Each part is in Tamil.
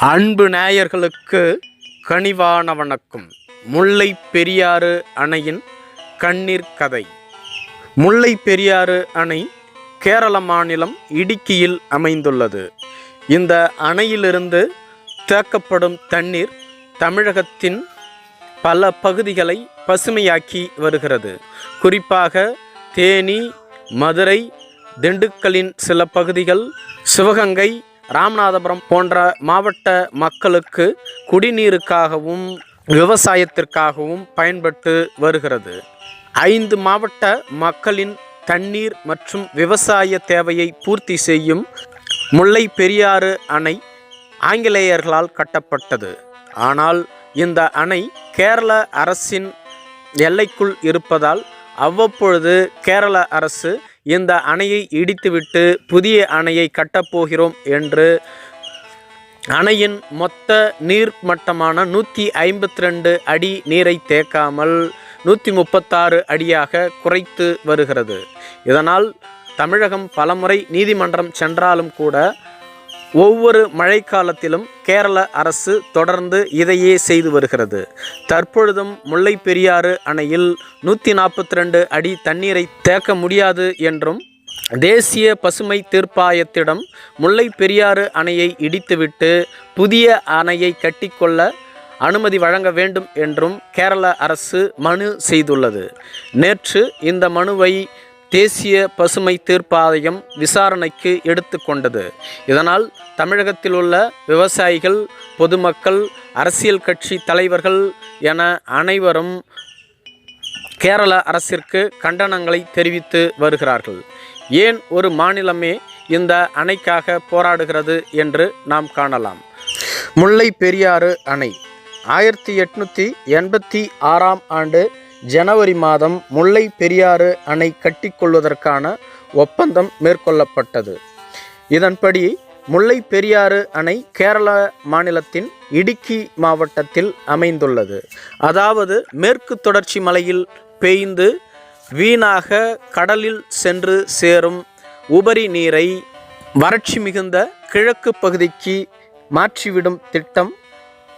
அன்பு நேயர்களுக்கு கனிவான வணக்கம். முல்லை பெரியாறு அணையின் கண்ணீர் கதை. முல்லை பெரியாறு அணை கேரள மாநிலம் இடுக்கியில் அமைந்துள்ளது. இந்த அணையிலிருந்து தேக்கப்படும் தண்ணீர் தமிழகத்தின் பல பகுதிகளை பசுமையாக்கி வருகிறது. குறிப்பாக தேனி மதுரை திண்டுக்கலின் சில பகுதிகள் சிவகங்கை ராமநாதபுரம் போன்ற மாவட்ட மக்களுக்கு குடிநீருக்காகவும் விவசாயத்திற்காகவும் பயன்பட்டு வருகிறது. ஐந்து மாவட்ட மக்களின் தண்ணீர் மற்றும் விவசாய தேவையை பூர்த்தி செய்யும் முல்லை பெரியாறு அணை ஆங்கிலேயர்களால் கட்டப்பட்டது. ஆனால் இந்த அணை கேரள அரசின் எல்லைக்குள் இருப்பதால் அவ்வப்பொழுது கேரள அரசு இந்த அணையை இடித்துவிட்டு புதிய அணையை கட்டப்போகிறோம் என்று அணையின் மொத்த நீர் மட்டமான நூற்றி ஐம்பத்தி ரெண்டு அடி நீரை தேக்காமல் நூற்றி முப்பத்தாறு அடியாக குறைத்து வருகிறது. இதனால் தமிழகம் பலமுறை நீதிமன்றம் சென்றாலும் கூட ஒவ்வொரு மழைக்காலத்திலும் கேரள அரசு தொடர்ந்து இதையே செய்து வருகிறது. தற்பொழுதும் முல்லை பெரியாறு அணையில் நூற்றி நாற்பத்தி ரெண்டு அடி தண்ணீரை தேக்க முடியாது என்றும் தேசிய பசுமை தீர்ப்பாயத்திடம் முல்லை பெரியாறு அணையை இடித்துவிட்டு புதிய அணையை கட்டிக்கொள்ள அனுமதி வழங்க வேண்டும் என்றும் கேரள அரசு மனு செய்துள்ளது. நேற்று இந்த மனுவை தேசிய பசுமை தீர்ப்பாயம் விசாரணைக்கு எடுத்துக்கொண்டது இதனால் தமிழகத்தில் உள்ள விவசாயிகள் பொதுமக்கள் அரசியல் கட்சி தலைவர்கள் என அனைவரும் கேரள அரசிற்கு கண்டனங்களை தெரிவித்து வருகிறார்கள். ஏன் ஒரு மாநிலமே இந்த அணைக்காக போராடுகிறது என்று நாம் காணலாம். முல்லை பெரியாறு அணை ஆயிரத்தி எட்நூற்றி எண்பத்தி ஆறாம் ஆண்டு ஜனவரி மாதம் முல்லை பெரியாறு அணை கட்டிக்கொள்வதற்கான ஒப்பந்தம் மேற்கொள்ளப்பட்டது. இதன்படி முல்லை பெரியாறு அணை கேரள மாநிலத்தின் இடுக்கி மாவட்டத்தில் அமைந்துள்ளது. அதாவது மேற்கு தொடர்ச்சி மலையில் பெய்ந்து வீணாக கடலில் சென்று சேரும் உபரி நீரை வறட்சி மிகுந்த கிழக்கு பகுதிக்கு மாற்றிவிடும் திட்டம்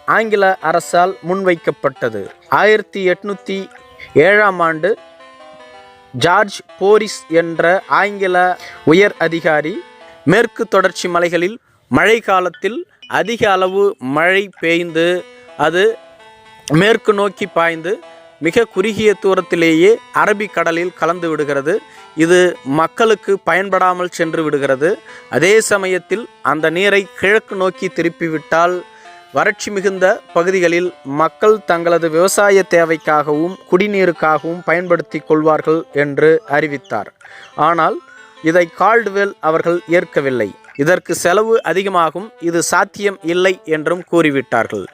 ஆங்கில அரசால் முன்வைக்கப்பட்டது. ஆயிரத்தி எட்நூற்றி ஏழாம் ஆண்டு ஜார்ஜ் போரிஸ் என்ற ஆங்கில உயர் அதிகாரி மேற்கு தொடர்ச்சி மலைகளில் மழை காலத்தில் அதிக அளவு மழை பெய்ந்து அது மேற்கு நோக்கி பாய்ந்து மிக குறுகிய தூரத்திலேயே அரபிக் கடலில் கலந்து விடுகிறது. இது மக்களுக்கு பயன்படாமல் சென்று விடுகிறது. அதே சமயத்தில் அந்த நீரை கிழக்கு நோக்கி திருப்பிவிட்டால் வறட்சி மிகுந்த பகுதிகளில் மக்கள் தங்களது விவசாய தேவைக்காகவும் குடிநீருக்காகவும் பயன்படுத்தி கொள்வார்கள் என்று அறிவித்தார். ஆனால் இதை கால்டுவெல் அவர்கள் ஏற்கவில்லை. இதற்கு செலவு அதிகமாகும் இது சாத்தியம் இல்லை என்றும் கூறிவிட்டார்கள்.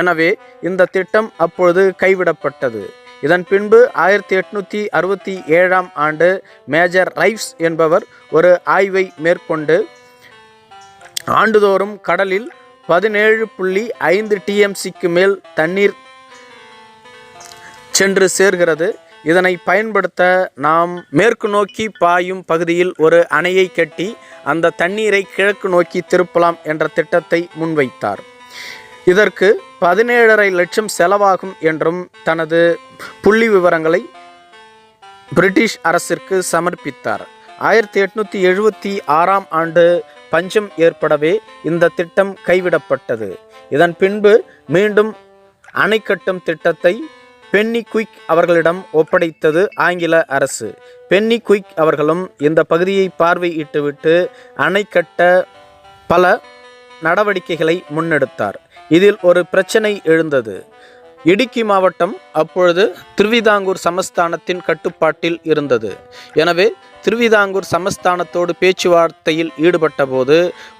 எனவே இந்த திட்டம் அப்பொழுது கைவிடப்பட்டது. இதன் பின்பு ஆயிரத்தி எட்நூற்றி அறுபத்தி ஏழாம் ஆண்டு மேஜர் ரைவ்ஸ் என்பவர் ஒரு ஆய்வை மேற்கொண்டு ஆண்டுதோறும் கடலில் பதினேழு புள்ளி ஐந்து டிஎம்சிக்கு மேல் தண்ணீர் சென்று சேர்கிறது. இதனை பயன்படுத்த நாம் மேற்கு நோக்கி பாயும் பகுதியில் ஒரு அணையை கட்டி அந்த தண்ணீரை கிழக்கு நோக்கி திருப்பலாம் என்ற திட்டத்தை முன்வைத்தார். இதற்கு பதினேழரை லட்சம் செலவாகும் என்றும் தனது புள்ளி விவரங்களை பிரிட்டிஷ் அரசிற்கு சமர்ப்பித்தார். ஆயிரத்தி எட்நூற்றி எழுபத்தி ஆறாம் ஆண்டு பஞ்சம் ஏற்படவே இந்த திட்டம் கைவிடப்பட்டது. இதன் பின்பு மீண்டும் அணை கட்டும் திட்டத்தை பென்னி குயிக் அவர்களிடம் ஒப்படைத்தது ஆங்கில அரசு. பென்னி குயிக் அவர்களும் இந்த பகுதியை பார்வையிட்டுவிட்டு அணை கட்ட பல நடவடிக்கைகளை முன்னெடுத்தார். இதில் ஒரு பிரச்சனை எழுந்தது. இடுக்கி மாவட்டம் அப்பொழுது திருவிதாங்கூர் சமஸ்தானத்தின் கட்டுப்பாட்டில் இருந்தது. எனவே திருவிதாங்கூர் சமஸ்தானத்தோடு பேச்சுவார்த்தையில் ஈடுபட்டபோது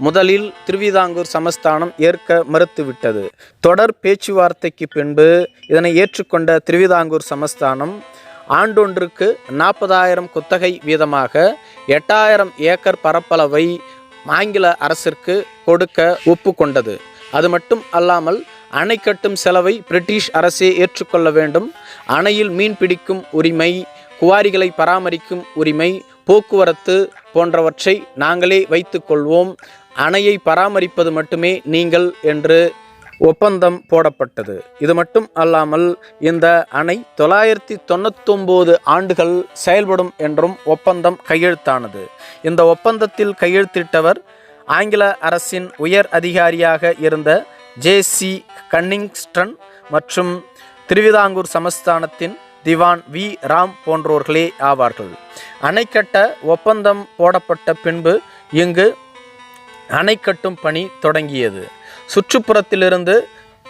முதலில் திருவிதாங்கூர் சமஸ்தானம் ஏற்க மறுத்துவிட்டது. தொடர் பேச்சுவார்த்தைக்கு பின்பு இதனை ஏற்றுக்கொண்ட திருவிதாங்கூர் சமஸ்தானம் ஆண்டொன்றுக்கு நாற்பதாயிரம் குத்தகை வீதமாக எட்டாயிரம் ஏக்கர் பரப்பளவை ஆங்கில அரசிற்கு கொடுக்க ஒப்புக்கொண்டது. அது மட்டும் அல்லாமல் அணை கட்டும் செலவை பிரிட்டிஷ் அரசே ஏற்றுக்கொள்ள வேண்டும். அணையில் மீன் பிடிக்கும் உரிமை குவாரிகளை பராமரிக்கும் உரிமை போக்குவரத்து போன்றவற்றை நாங்களே வைத்துக்கொள்வோம் அணையை பராமரிப்பது மட்டுமே நீங்கள் என்று ஒப்பந்தம் போடப்பட்டது. இது மட்டும் அல்லாமல் இந்த அணை தொள்ளாயிரத்தி தொண்ணூத்தொம்போது ஆண்டுகள் செயல்படும் என்றும் ஒப்பந்தம் கையெழுத்தானது. இந்த ஒப்பந்தத்தில் கையெழுத்திட்டவர் ஆங்கில அரசின் உயர் அதிகாரியாக இருந்த ஜே சி கன்னிங்ஸ்டன் மற்றும் திருவிதாங்கூர் சமஸ்தானத்தின் திவான் வி. ராம் போன்றோர்களே ஆவார்கள். அணை ஒப்பந்தம் போடப்பட்ட பின்பு இங்கு அணை கட்டும் பணி தொடங்கியது. சுற்றுப்புறத்திலிருந்து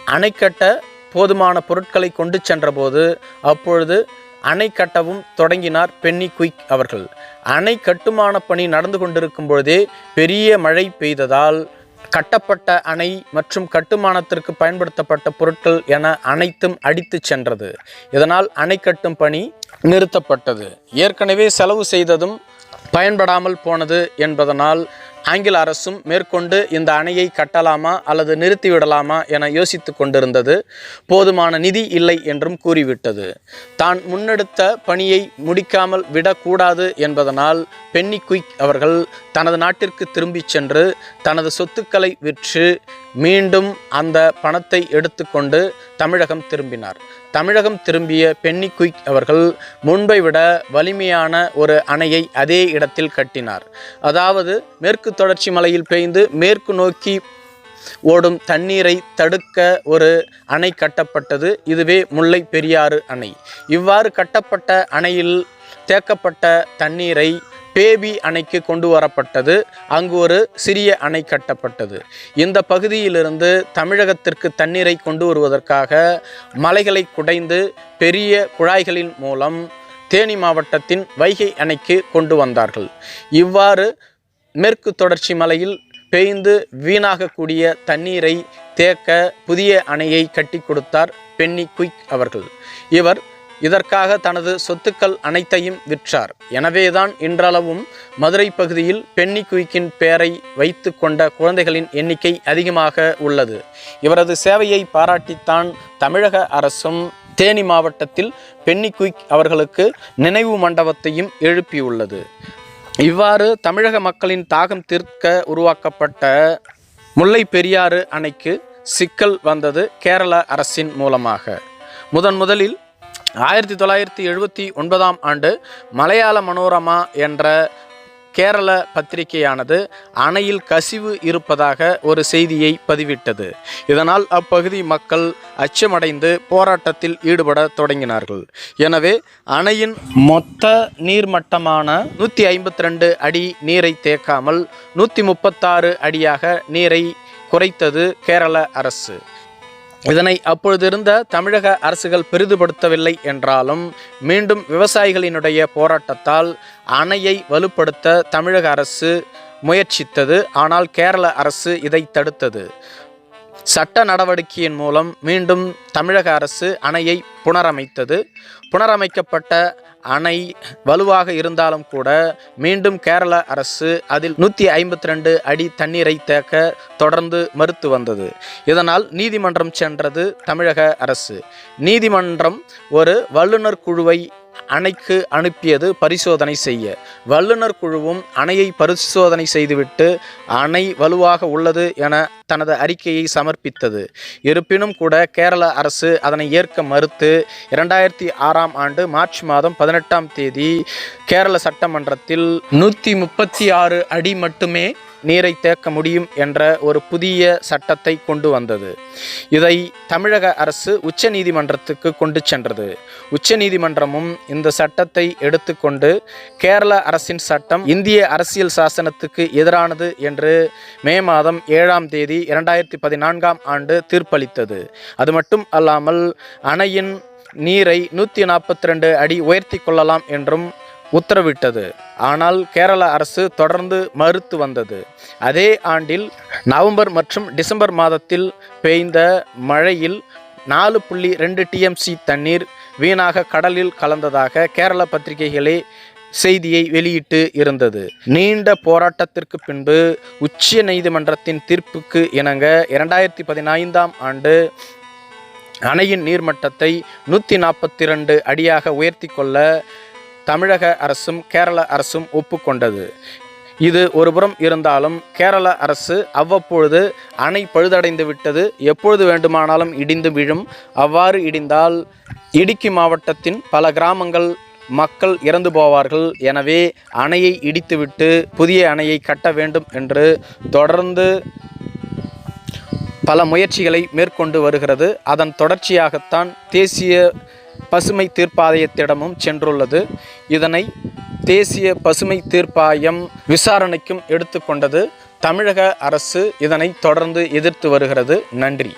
அணை கட்ட போதுமான பொருட்களை கொண்டு சென்றபோது அப்பொழுது அணை கட்டவும் தொடங்கினார் பென்னி குயிக் அவர்கள். அணை கட்டுமான பணி நடந்து கொண்டிருக்கும் பொழுதே பெரிய மழை பெய்ததால் கட்டப்பட்ட அணை மற்றும் கட்டுமானத்திற்கு பயன்படுத்தப்பட்ட பொருட்கள் என அனைத்தும் அடித்து சென்றது. இதனால் அணை கட்டும் பணி நிறுத்தப்பட்டது. ஏற்கனவே செலவு செய்ததும் பயன்படாமல் போனது என்பதனால் ஆங்கில அரசும் மேற்கொண்டு இந்த அணையை கட்டலாமா அல்லது நிறுத்திவிடலாமா என யோசித்து கொண்டிருந்தது. போதுமான நிதி இல்லை என்றும் கூறிவிட்டது. தான் முன்னெடுத்த பணியை முடிக்காமல் விடக்கூடாது என்பதனால் பென்னி குயிக் அவர்கள் தனது நாட்டிற்கு திரும்பிச் சென்று தனது சொத்துக்களை விற்று மீண்டும் அந்த பணத்தை எடுத்துக்கொண்டு தமிழகம் திரும்பினார். தமிழகம் திரும்பிய பென்னி குயிக் அவர்கள் முன்பை விட வலிமையான ஒரு அணையை அதே இடத்தில் கட்டினார். அதாவது மேற்கு தொடர்ச்சி மலையில் பெய்ந்து மேற்கு நோக்கி ஓடும் தண்ணீரை தடுக்க ஒரு அணை கட்டப்பட்டது. இதுவே முல்லை பெரியாறு அணை. இவ்வாறு கட்டப்பட்ட அணையில் தேக்கப்பட்ட தண்ணீரை பேபி அணைக்கு கொண்டு வரப்பட்டது. அங்கு ஒரு சிறிய அணை கட்டப்பட்டது. இந்த பகுதியிலிருந்து தமிழகத்திற்கு தண்ணீரை கொண்டு வருவதற்காக மலைகளை குடைந்து பெரிய குழாய்களின் மூலம் தேனி மாவட்டத்தின் வைகை அணைக்கு கொண்டு வந்தார்கள். இவ்வாறு மேற்கு தொடர்ச்சி மலையில் பெய்ந்து வீணாகக்கூடிய தண்ணீரை தேக்க புதிய அணையை கட்டி கொடுத்தார் பென்னி குயிக் அவர்கள். இவர் இதற்காக தனது சொத்துக்கள் அனைத்தையும் விற்றார். எனவேதான் இன்றளவும் மதுரை பகுதியில் பென்னி குயிக்கின் பெயரை வைத்து கொண்ட குழந்தைகளின் எண்ணிக்கை அதிகமாக உள்ளது. இவரது சேவையை பாராட்டித்தான் தமிழக அரசும் தேனி மாவட்டத்தில் பென்னி குயிக் அவர்களுக்கு நினைவு மண்டபத்தையும் எழுப்பியுள்ளது. இவ்வாறு தமிழக மக்களின் தாகம் தீர்க்க உருவாக்கப்பட்ட முல்லை பெரியாறு அணைக்கு சிக்கல் வந்தது கேரள அரசின் மூலமாக. முதன் முதலில் ஆயிரத்தி தொள்ளாயிரத்தி எழுபத்தி ஒன்பதாம் ஆண்டு மலையாள மனோரமா என்ற கேரள பத்திரிகையானது அணையில் கசிவு இருப்பதாக ஒரு செய்தியை பதிவிட்டது. இதனால் அப்பகுதி மக்கள் அச்சமடைந்து போராட்டத்தில் ஈடுபட தொடங்கினார்கள். எனவே அணையின் மொத்த நீர்மட்டமான நூற்றி ஐம்பத்தி ரெண்டு அடி நீரை தேக்காமல் நூற்றி முப்பத்தாறு அடியாக நீரை குறைத்தது கேரள அரசு. இதனை அப்பொழுதிருந்த தமிழக அரசுகள் பெரிதுபடுத்தவில்லை என்றாலும் மீண்டும் விவசாயிகளினுடைய போராட்டத்தால் அணையை வலுப்படுத்த தமிழக அரசு முயற்சித்தது. ஆனால் கேரள அரசு இதை தடுத்தது. சட்ட நடவடிக்கையின் மூலம் மீண்டும் தமிழக அரசு அணையை புனரமைத்தது. புனரமைக்கப்பட்ட அணை வலுவாக இருந்தாலும் கூட மீண்டும் கேரள அரசு அதில் நூற்றி ஐம்பத்தி ரெண்டு அடி தண்ணீரை தேக்க தொடர்ந்து மறுத்து வந்தது. இதனால் நீதிமன்றம் சென்றது தமிழக அரசு. நீதிமன்றம் ஒரு வல்லுநர் குழுவை அணைக்கு அனுப்பியது பரிசோதனை செய்ய. வல்லுநர் குழுவும் அணையை பரிசோதனை செய்துவிட்டு அணை வலுவாக உள்ளது என தனது அறிக்கையை சமர்ப்பித்தது. இருப்பினும் கூட கேரள அரசு அதனை ஏற்க மறுத்து இரண்டாயிரத்தி ஆறாம் ஆண்டு மார்ச் மாதம் பதினெட்டாம் தேதி கேரள சட்டமன்றத்தில் நூற்றி முப்பத்தி ஆறு அடி மட்டுமே நீரை தேக்க முடியும் என்ற ஒரு புதிய சட்டத்தை கொண்டு வந்தது. இதை தமிழக அரசு உச்ச நீதிமன்றத்துக்கு கொண்டு சென்றது. உச்ச நீதிமன்றமும் இந்த சட்டத்தை எடுத்துக்கொண்டு கேரள அரசின் சட்டம் இந்திய அரசியல் சாசனத்துக்கு எதிரானது என்று மே மாதம் ஏழாம் தேதி இரண்டாயிரத்தி பதினான்காம் ஆண்டு தீர்ப்பளித்தது. அது மட்டும் அல்லாமல் அணையின் நீரை நூற்றி நாற்பத்தி ரெண்டு அடி உயர்த்தி கொள்ளலாம் என்றும் உத்தரவிட்டது. ஆனால் கேரள அரசு தொடர்ந்து மறுத்து வந்தது. அதே ஆண்டில் நவம்பர் மற்றும் டிசம்பர் மாதத்தில் பெய்த மழையில் நாலு புள்ளி ரெண்டு டிஎம்சி தண்ணீர் வீணாக கடலில் கலந்ததாக கேரள பத்திரிகைகளே செய்தியை வெளியிட்டு இருந்தது. நீண்ட போராட்டத்திற்கு பின்பு உச்ச நீதிமன்றத்தின் தீர்ப்புக்கு இணங்க இரண்டாயிரத்தி பதினைந்தாம் ஆண்டு அணையின் நீர்மட்டத்தை நூற்றி நாற்பத்தி ரெண்டு அடியாக உயர்த்தி கொள்ள தமிழக அரசும் கேரள அரசும் ஒப்புக்கொண்டது. இது ஒருபுறம் இருந்தாலும் கேரள அரசு அவ்வப்பொழுது அணை பழுதடைந்து விட்டது. எப்பொழுது வேண்டுமானாலும் இடிந்து விழும். அவ்வாறு இடிந்தால் இடுக்கி மாவட்டத்தின் பல கிராமங்கள் மக்கள் இறந்து போவார்கள். எனவே அணையை இடித்துவிட்டு புதிய அணையை கட்ட வேண்டும் என்று தொடர்ந்து பல முயற்சிகளை மேற்கொண்டு வருகிறது. அதன் தொடர்ச்சியாகத்தான் தேசிய பசுமை தீர்ப்பாயத்திடமும் சென்றுள்ளது. இதனை தேசிய பசுமை தீர்ப்பாயம் விசாரணைக்கும் எடுத்துக்கொண்டது. தமிழக அரசு இதனை தொடர்ந்து எதிர்த்து வருகிறது. நன்றி.